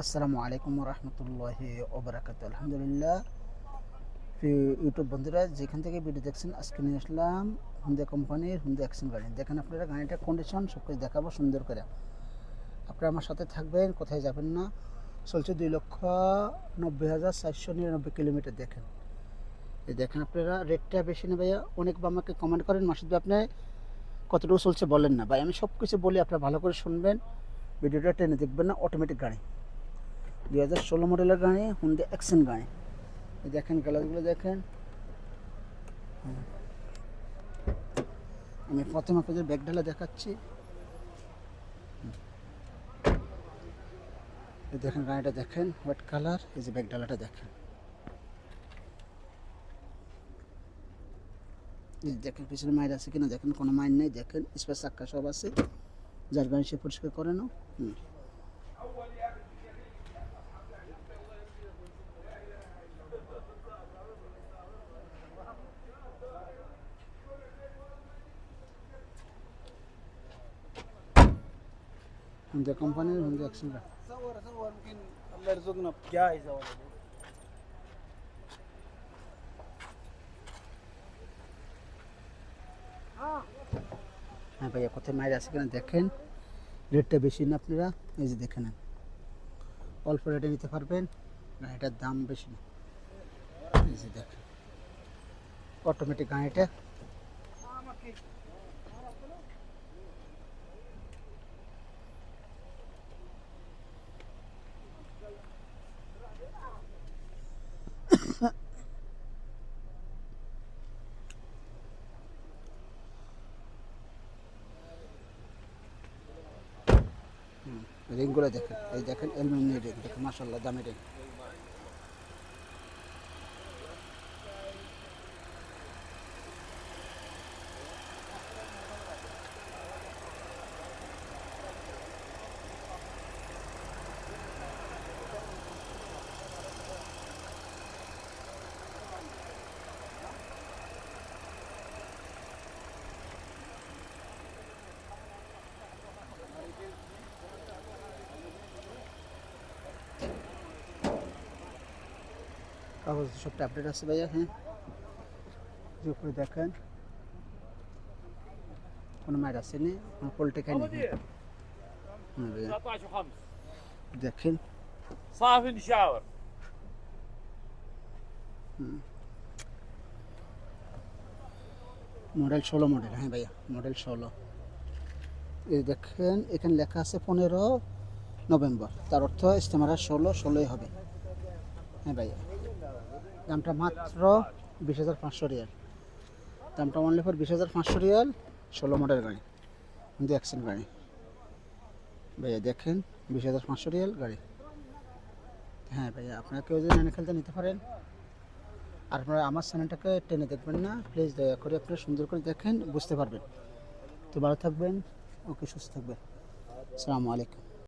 আসসালামু আলাইকুম রহমতুল্লাহ ওবরাকাত আলহামদুলিল্লাহ। ইউটিউব বন্ধুরা, যেখান থেকে ভিডিও দেখছেন, আজকে নিয়ে আসলাম হুন্দা কোম্পানির হুন্দা অ্যাকশন গাড়ি। দেখেন আপনারা গাড়িটার কন্ডিশন সব কিছু দেখাবো, সুন্দর করে। আপনারা আমার সাথে থাকবেন, কোথায় যাবেন না। চলছে দুই লক্ষ নব্বই হাজার চারশো নিরানব্বই কিলোমিটার, দেখেন। এই দেখেন আপনারা রেটটা বেশি না ভাইয়া। অনেক আমাকে কমেন্ট করেন, মাসুদ ভাই আপনি কতটুকু চলছে বলেন না। ভাই, আমি সব কিছু বলি, আপনারা ভালো করে শুনবেন। ভিডিওটা টেনে দেখবেন না অটোমেটিক গাড়ি। দুই হাজার ষোলো মডেলের গাড়ি হুন্ডা অ্যাকশন গাড়ি। দেখেন গ্লাসগুলো দেখেন। আমি প্রথমে আপনাদের ব্যাগ ডালা দেখাচ্ছি। দেখেন গাড়িটা দেখেন হোয়াইট কালার এই যে ব্যাগ ডালাটা দেখেন। দেখেন পিছনে মায়ের আছে কিনা দেখেন, কোনো মায়ের নেই, দেখেন, স্পেস চাক্কা সব আছে। যার গাড়ি সে পরিষ্কার করে নাও। म्हणजे कंपनी म्हणजे ॲक्शन समोर समोर आणखीन मर्जोग ना घ्या जावं হ্যাঁ ভাইয়া কোথায় মায়ের আছে কিনা দেখেন রেটটা বেশি না আপনারা এই যে দেখে নেন অল্প রেটে নিতে পারবেন না এটার দাম বেশি না এই যে দেখেন অটোমেটিক গাড়িটা রিংগুলো দেখেন। এই দেখেন অ্যালুমিনিয়াম রিং। দেখেন মাসাল্লাহ দামি রিং। কাগজ সবটা আপডেট আছে ভাইয়া হ্যাঁ যে উপরে দেখেন কোনো মায়ের আসেনি কোনো পোল্ট্রি খায়নি হ্যাঁ হ্যাঁ ভাইয়া 19 و5 দেখেন صافي نشاور মডেল ষোলো মডেল হ্যাঁ ভাইয়া মডেল ষোলো এই দেখেন এখানে লেখা আছে পনেরো নভেম্বর তার অর্থ ইস্তেমারা ষোলো ষোলোই হবে হ্যাঁ ভাইয়া। দামটা মাত্র বিশ হাজার পাঁচশো রিয়াল। দামটা অনলি ফর বিশ হাজার পাঁচশো রিয়াল, ষোলো মডেল গাড়ি। কিন্তু গাড়ি ভাইয়া দেখেন, বিশ হাজার পাঁচশো রিয়াল গাড়ি। হ্যাঁ ভাইয়া আপনারা কেউ যদি খেলতে নিতে পারেন। আর আপনারা আমার চ্যানেলটাকে টেনে দেখবেন না। প্লিজ দয়া করে আপনারা সুন্দর করে দেখেন, বুঝতে পারবেন। তো ভালো থাকবেন, ওকে সুস্থ থাকবেন। আসসালামু আলাইকুম।